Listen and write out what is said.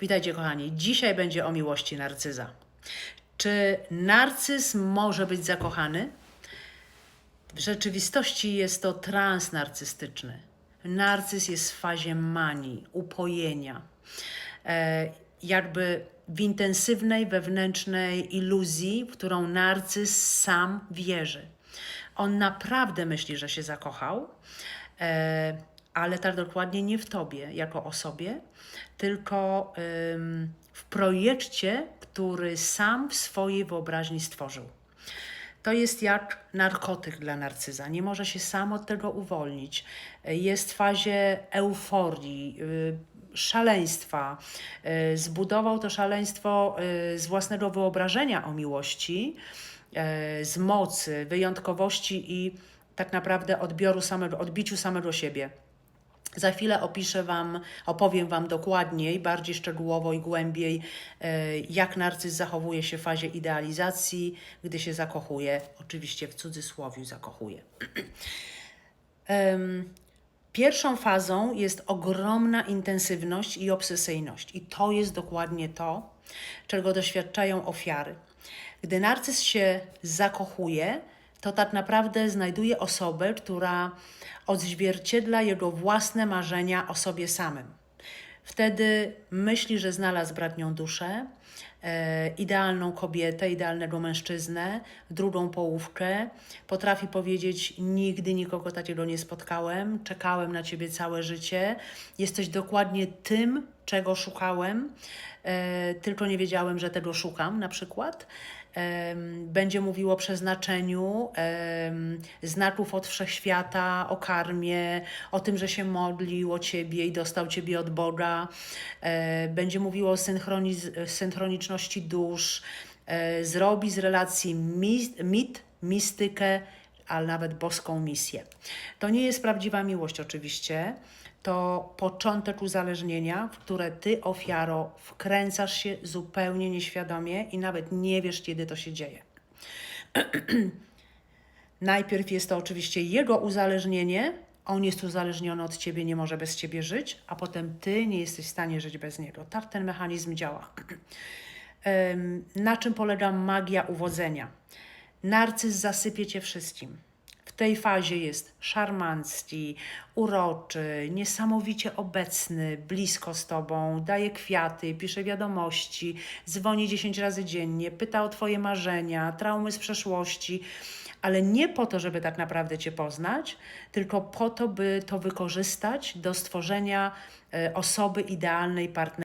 Witajcie, kochani. Dzisiaj będzie o miłości narcyza. Czy narcyz może być zakochany? W rzeczywistości jest to trans narcystyczny. Narcyz jest w fazie manii, upojenia, e, jakby w intensywnej wewnętrznej iluzji, w którą narcyz sam wierzy. On naprawdę myśli, że się zakochał, e, ale tak dokładnie nie w tobie jako osobie, tylko w projekcie, który sam w swojej wyobraźni stworzył. To jest jak narkotyk dla narcyza. Nie może się sam od tego uwolnić. Jest w fazie euforii, y, szaleństwa. Y, Zbudował to szaleństwo y, z własnego wyobrażenia o miłości, z mocy, wyjątkowości i tak naprawdę odbioru samego, odbiciu samego siebie. Za chwilę opiszę Wam, opowiem Wam dokładniej, bardziej szczegółowo i głębiej, e, jak narcyz zachowuje się w fazie idealizacji, gdy się zakochuje. Oczywiście w cudzysłowie zakochuje. Pierwszą fazą jest ogromna intensywność i obsesyjność, i to jest dokładnie to, czego doświadczają ofiary. Gdy narcyz się zakochuje, to tak naprawdę znajduje osobę, która odzwierciedla jego własne marzenia o sobie samym. Wtedy myśli, że znalazł bratnią duszę, idealną kobietę, idealnego mężczyznę, drugą połówkę. Potrafi powiedzieć: Nigdy nikogo takiego nie spotkałem, czekałem na ciebie całe życie. Jesteś dokładnie tym, czego szukałem, e, tylko nie wiedziałem, że tego szukam, na przykład. Em, Będzie mówił o przeznaczeniu, znaków od wszechświata, o karmie, o tym, że się modlił o ciebie i dostał ciebie od Boga. E, Będzie mówił o synchroniz- synchroniczności dusz. E, Zrobi z relacji mit, mistykę, a nawet boską misję. To nie jest prawdziwa miłość, oczywiście. To początek uzależnienia, w które ty, ofiaro, wkręcasz się zupełnie nieświadomie i nawet nie wiesz, kiedy to się dzieje. Najpierw jest to oczywiście jego uzależnienie, on jest uzależniony od ciebie, nie może bez ciebie żyć, a potem ty nie jesteś w stanie żyć bez niego. Tak ten mechanizm działa. Na czym polega magia uwodzenia? Narcyz zasypie cię wszystkim. W tej fazie jest szarmancki, uroczy, niesamowicie obecny, blisko z tobą, daje kwiaty, pisze wiadomości, dzwoni 10 razy dziennie, pyta o twoje marzenia, traumy z przeszłości, ale nie po to, żeby tak naprawdę cię poznać, tylko po to, by to wykorzystać do stworzenia e, osoby idealnej partnerki.